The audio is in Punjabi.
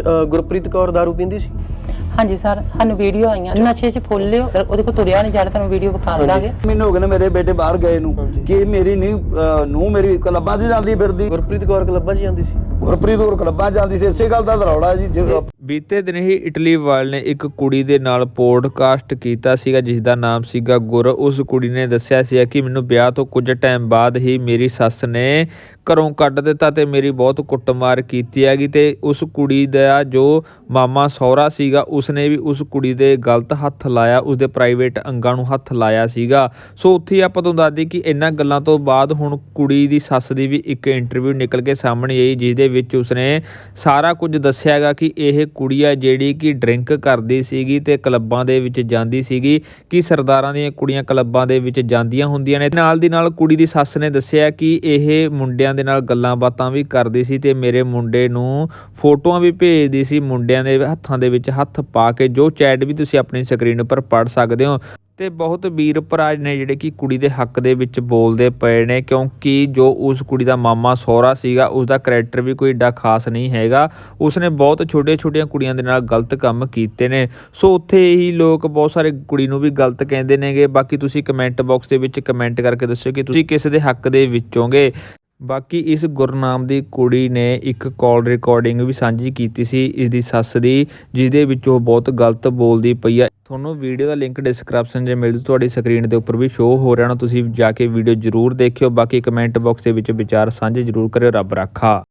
ਅ, ਗੁਰਪ੍ਰੀਤ ਕੌਰ ਦਾਰੂ ਪੀਂਦੀ ਸੀ? ਹਾਂਜੀ ਸਰ ਸਾਨੂੰ ਵੀਡੀਓ ਆਈਆਂ। ਨਸ਼ੇ 'ਚ ਫੁੱਲ ਲਿਓ ਉਹਦੇ ਕੋਲ ਤੁਰਿਆ ਨਹੀਂ ਜਾਣਾ ਤੁਹਾਨੂੰ ਵੀਡੀਓ ਵਿਖਾ ਦਾਂਗੇ। ਮੈਨੂੰ ਹੋ ਗਏ ਨੇ ਮੇਰੇ ਬੇਟੇ ਬਾਹਰ ਗਏ ਨੂੰ ਕਿ ਮੇਰੀ ਨਹੀਂ ਨੂੰ ਮੇਰੀ ਕਲੱਬਾਂ 'ਚ ਜਾਂਦੀ ਫਿਰਦੀ। ਗੁਰਪ੍ਰੀਤ ਕੌਰ ਕਲੱਬਾਂ 'ਚ ਜਾਂਦੀ ਸੀ? ਗੁਰਪ੍ਰੀਤ ਹੋਰ ਕਲੱਬਾਂ 'ਚ ਜਾਂਦੀ ਸੀ। ਇਸੇ ਗੱਲ ਦਾ ਦਰੌੜਾ ਜੀ ਜੇ ਬੀਤੇ ਦਿਨ ਹੀ ਇਟਲੀ ਵਾਲ ਨੇ ਇੱਕ ਕੁੜੀ ਦੇ ਨਾਲ ਪੋਡਕਾਸਟ ਕੀਤਾ ਸੀਗਾ ਜਿਸ ਦਾ ਨਾਮ ਸੀਗਾ ਗੁਰ। ਉਸ ਕੁੜੀ ਨੇ ਦੱਸਿਆ ਸੀ ਕਿ ਮੈਨੂੰ ਵਿਆਹ ਤੋਂ ਕੁਝ ਟਾਈਮ ਬਾਅਦ ਹੀ ਮੇਰੀ ਸੱਸ ਨੇ ਘਰੋਂ ਕੱਢ ਦਿੱਤਾ ਤੇ ਮੇਰੀ ਬਹੁਤ ਕੁੱਟਮਾਰ ਕੀਤੀ ਹੈਗੀ ਤੇ ਉਸ ਕੁੜੀ ਦਾ ਜੋ ਮਾਮਾ ਸਹੁਰਾ ਸੀਗਾ, ਉਸਨੇ ਵੀ ਉਸ ਕੁੜੀ ਦੇ ਗਲਤ ਹੱਥ ਲਾਇਆ, ਉਸਦੇ ਪ੍ਰਾਈਵੇਟ ਅੰਗਾਂ ਨੂੰ ਹੱਥ ਲਾਇਆ ਸੀਗਾ। ਸੋ ਉੱਥੇ ਹੀ ਆਪਾਂ ਤੁਹਾਨੂੰ ਦੱਸ ਦਈਏ ਕਿ ਇਹਨਾਂ ਗੱਲਾਂ ਤੋਂ ਬਾਅਦ ਹੁਣ ਕੁੜੀ ਦੀ ਸੱਸ ਦੀ ਵੀ ਇੱਕ ਇੰਟਰਵਿਊ ਨਿਕਲ ਕੇ ਸਾਹਮਣੇ ਆਈ ਜਿਸ ਦੇ ਵਿੱਚ ਉਸਨੇ ਸਾਰਾ ਕੁਝ ਦੱਸਿਆਗਾ ਕਿ ਇਹ ਕੁੜੀ ਆ ਜਿਹੜੀ ਕਿ ਡਰਿੰਕ ਕਰਦੀ ਸੀਗੀ ਤੇ ਕਲੱਬਾਂ ਦੇ ਵਿੱਚ ਜਾਂਦੀ ਸੀਗੀ, ਕਿ ਸਰਦਾਰਾਂ ਦੀਆਂ ਕੁੜੀਆਂ ਕਲੱਬਾਂ ਦੇ ਵਿੱਚ ਜਾਂਦੀਆਂ ਹੁੰਦੀਆਂ ਨੇ। ਨਾਲ ਦੀ ਨਾਲ ਕੁੜੀ ਦੀ ਸੱਸ ਨੇ ਦੱਸਿਆ ਕਿ ਇਹ ਮੁੰਡਿਆਂ ਦੇ ਨਾਲ ਗੱਲਾਂ ਬਾਤਾਂ ਵੀ ਕਰਦੀ ਸੀ ਤੇ ਮੇਰੇ ਮੁੰਡੇ ਨੂੰ ਫੋਟੋਆਂ ਵੀ ਭੇਜਦੀ ਸੀ ਮੁੰਡਿਆਂ ਦੇ ਹੱਥਾਂ ਦੇ ਵਿੱਚ ਹੱਥ ਪਾ ਕੇ, ਜੋ ਚੈਟ ਵੀ ਤੁਸੀਂ ਆਪਣੀ ਸਕਰੀਨ ਉੱਪਰ ਪੜ੍ਹ ਸਕਦੇ ਹੋ। ਤੇ ਬਹੁਤ ਵੀਰ ਭਰਾ ਨੇ ਜਿਹੜੇ ਕਿ ਕੁੜੀ ਦੇ ਹੱਕ ਦੇ ਵਿੱਚ ਬੋਲਦੇ ਪਏ ਨੇ, ਕਿਉਂਕਿ ਜੋ ਉਸ ਕੁੜੀ ਦਾ ਮਾਮਾ ਸਹੁਰਾ ਸੀਗਾ ਉਸ ਦਾ ਕੈਰੈਕਟਰ ਵੀ ਕੋਈ ਏਡਾ ਖਾਸ ਨਹੀਂ ਹੈਗਾ। ਉਸਨੇ ਬਹੁਤ ਛੋਟੇ-ਛੋਟੀਆਂ ਕੁੜੀਆਂ ਦੇ ਨਾਲ ਗਲਤ ਕੰਮ ਕੀਤੇ ਨੇ। ਸੋ ਉੱਥੇ ਹੀ ਲੋਕ ਬਹੁਤ ਸਾਰੇ ਕੁੜੀ ਨੂੰ ਵੀ ਗਲਤ ਕਹਿੰਦੇ ਨੇਗੇ। ਬਾਕੀ ਤੁਸੀਂ ਕਮੈਂਟ ਬਾਕਸ ਦੇ ਵਿੱਚ ਕਮੈਂਟ ਕਰਕੇ ਦੱਸਿਓ ਕਿ ਤੁਸੀਂ ਕਿਸ ਦੇ ਹੱਕ ਦੇ ਵਿੱਚੋਂਗੇ। ਬਾਕੀ ਇਸ ਗੁਰਨਾਮ ਦੀ ਕੁੜੀ ਨੇ ਇੱਕ ਕਾਲ ਰਿਕਾਰਡਿੰਗ ਵੀ ਸਾਂਝੀ ਕੀਤੀ ਸੀ ਇਸ ਦੀ ਸੱਸ ਦੀ ਜਿਸ ਦੇ ਵਿੱਚ ਉਹ ਬਹੁਤ ਗਲਤ ਬੋਲਦੀ ਪਈ ਆ। ਤੁਹਾਨੂੰ ਵੀਡੀਓ ਦਾ ਲਿੰਕ ਡਿਸਕ੍ਰਿਪਸ਼ਨ 'ਚ ਮਿਲ ਜੂ, ਤੁਹਾਡੀ ਸਕਰੀਨ ਦੇ ਉੱਪਰ ਵੀ ਸ਼ੋ ਹੋ ਰਿਹਾ ਨਾ, ਤੁਸੀਂ ਜਾ ਕੇ ਵੀਡੀਓ ਜ਼ਰੂਰ ਦੇਖਿਓ, ਬਾਕੀ ਕਮੈਂਟ ਬਾਕਸ ਦੇ ਵਿੱਚ ਵਿਚਾਰ ਸਾਂਝੇ ਜ਼ਰੂਰ ਕਰਿਓ, ਰੱਬ ਰਾਖਾ।